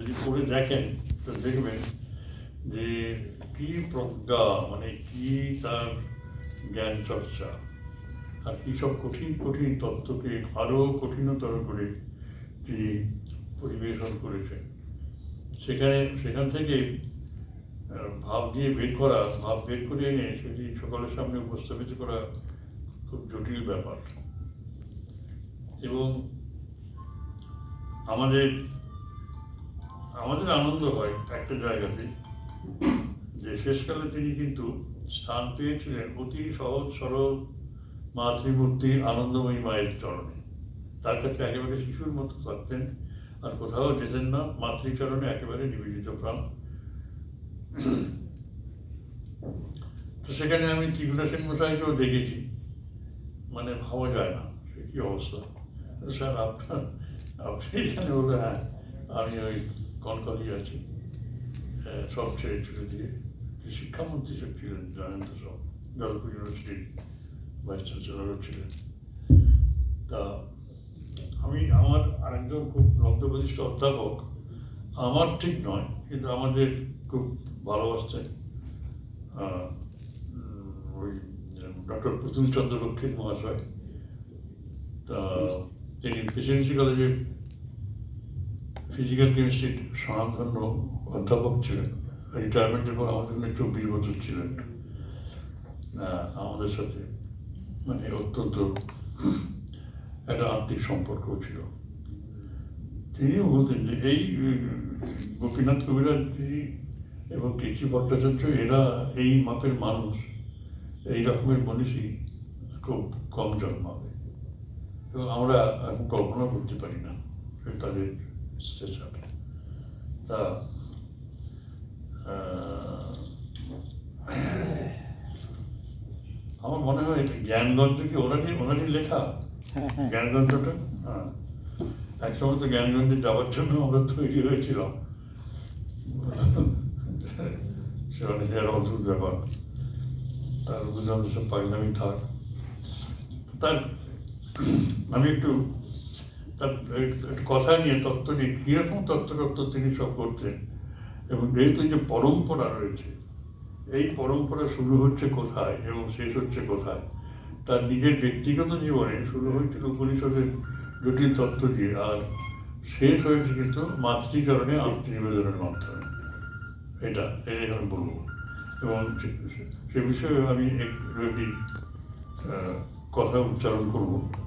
যদি পড়ে দেখেন, তো দেখবেন যে কি প্রজ্ঞা মানে কি তার জ্ঞান চর্চা, আর কি সব কঠিন কঠিন তত্ত্বকে আরও কঠিনতর করে তিনি পরিবেশন করেছেন। সেখানে, সেখান থেকে ভাব দিয়ে বের করা, ভাব বের করে এনে সেটি সকলের সামনে উপস্থাপিত করা খুব জটিল ব্যাপার। এবং আমাদের আমাদের আনন্দ হয় একটা জায়গাতে যে শেষকালে তিনি কিন্তু স্থান পেয়েছিলেন অতি সহজ, সরল মাতৃমূর্তি আনন্দময়ী মায়ের চরণে। তার কাছে একেবারে শিশুর মতো থাকতেন আর কোথাও যেতেন না, মাতৃচরণে একেবারে নিবেদিত প্রাণ। তো সেখানে আমি ত্রিগুণা সেন মশাইকেও দেখেছি। মানে ভাবা যায় না সে কি অবস্থা। স্যার, আপনার, আপনি এখানে বলে হ্যাঁ আমি ওই কনকলি আছে সব ছেড়ে ছুড়ে দিয়ে শিক্ষামন্ত্রী সব ছিলেন জানেন তো সব যাদবপুর ইউনিভার্সিটির ভাইস চ্যান্সেলরও ছিলেন। তা আমি আমার আরেকজন খুব লব্ধপ্রতিষ্ঠ অধ্যাপক আমার ঠিক নয় কিন্তু আমাদের খুব ভালোবাসতেন ওই ডক্টর প্রতুল চন্দ্র রক্ষিত মহাশয়। তা তিনি প্রেসিডেন্সি কলেজে ফিজিক্যাল কেমিস্ট্রির স্বনামধন্য অধ্যাপক ছিলেন। রিটায়ারমেন্টের পর আমাদের জন্য চব্বিশ বছর ছিলেন। আমাদের সাথে মানে অত্যন্ত একটা আত্মিক সম্পর্ক ছিল। তিনিও বলতেন যে এই, গোপীনাথ কবিরাজি এবং কেচি ভট্টাচার্য, এরা এই মাপের মানুষ। এই রকমের মনীষী খুব কম জন্মাবে। এবং আমরা এখন কল্পনা করতে পারি না তাদের স্টেচার তা আহ, আমার মনে হয় এটা জ্ঞানগঞ্জ কি ওনারই ওনারই লেখা? জ্ঞানগঞ্জটা হ্যাঁ। এক সময় তো জ্ঞানগঞ্জে যাওয়ার জন্য আমরা তৈরি হয়েছিলাম। সে অনেক এর অদ্ভুত ব্যাপার। তার দুজন সব পাগলামি থাক তার আমি একটু তার কথা নিয়ে তত্ত্ব নিয়ে কীরকম তত্ত্ব তত্ত্ব তিনি সব করতেন? এবং যেহেতু যে পরম্পরা রয়েছে, এই পরম্পরা শুরু হচ্ছে কোথায় এবং শেষ হচ্ছে কোথায়? তার নিজের ব্যক্তিগত জীবনে শুরু হয়েছিল উপনিষদের জটিল তত্ত্ব দিয়ে, আর শেষ হয়েছে কিন্তু মাতৃচরণে আত্মনিবেদনের মাধ্যমে। এটা, এটাই আমি বলব। এবং সে- বিষয়ে আমি একটি কথা উচ্চারণ করব।